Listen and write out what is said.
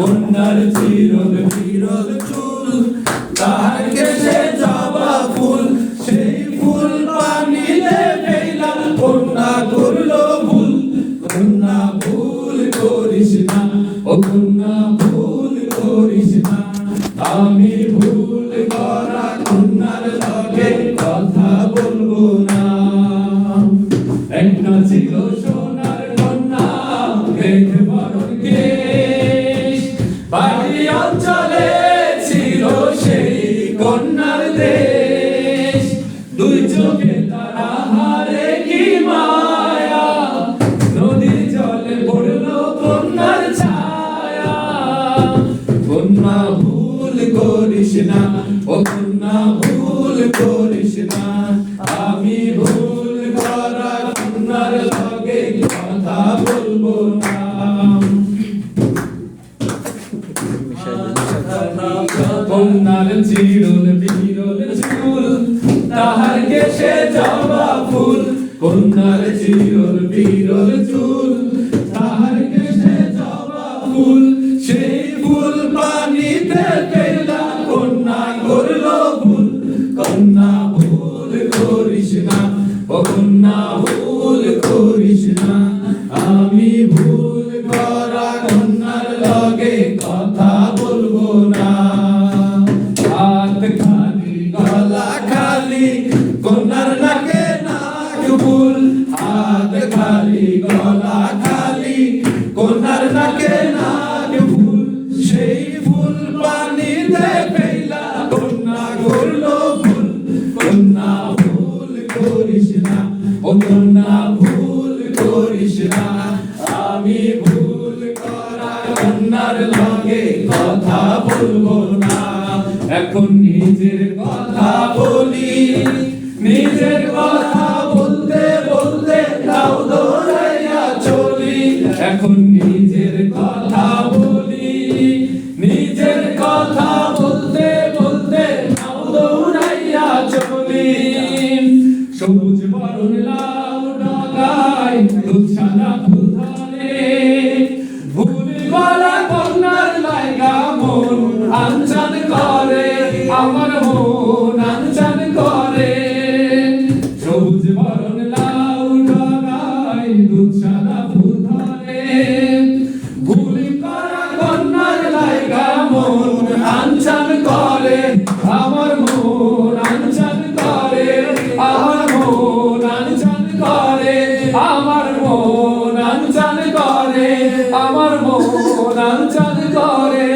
কন্যার চিরল বিরল চুল তাহার কেশে জবা ফুল, সেই ফুল পানিতে ফেলাম কন্যা করল ভুল। কন্যা ভুল করিস না, ও কন্যা ভুল করিস না। আমি ভুল করা কন্যার লগে কথা বলব না। একটা ছিল সোনার কন্যা দেখে বড় কেশ কন্যার দেশ, দুই চোখে তারা হারে কি মায়া? নদীর জলে পড়ল কন্যার ছায়া। কন্যা ভুল করিস না, ও কন্যা ভুল করিস না। আমি ভুল করা কন্যার লগে কথা বলব না। কন্যার চিরল, বিরল চুল তাহার কেশে জবা ফুল। কন্যার চিরল, বিরল, চুল, তাহার কেশে জবা ফুল। সেই ফুল পানিতে ফেলা কন্যা করল ভুল কন্যা ভুল করিস না, কন্যা ভুল করিস না, আমি ভুল ফুল, হাত খালি, গলা খালি, কন্যার নাকে নাক ফুল, সেই ফুল পানিতে ফেলা কন্যা করল ভুল কন্যা ভুল করিস না, ও কন্যা ভুল করিস না, আমি ভুল করা কন্যার লগে কথা বলব না। এখন নিজের কথা বলি, নিজের কথা সবুজ বরণ লাল ডাগায় দুধ সাদা ফুল ধরে ভুলি গলা কন্যার লাইগা মন আনচান করে, আমার মন আনচান করে। সবুজ বরণ লাউ ডাগায় দুধ সাদা ফুল ধরে ভুলি করা কন্যার লাইগা মন আনচান মন আনচান করে আমার মন আনচান করে।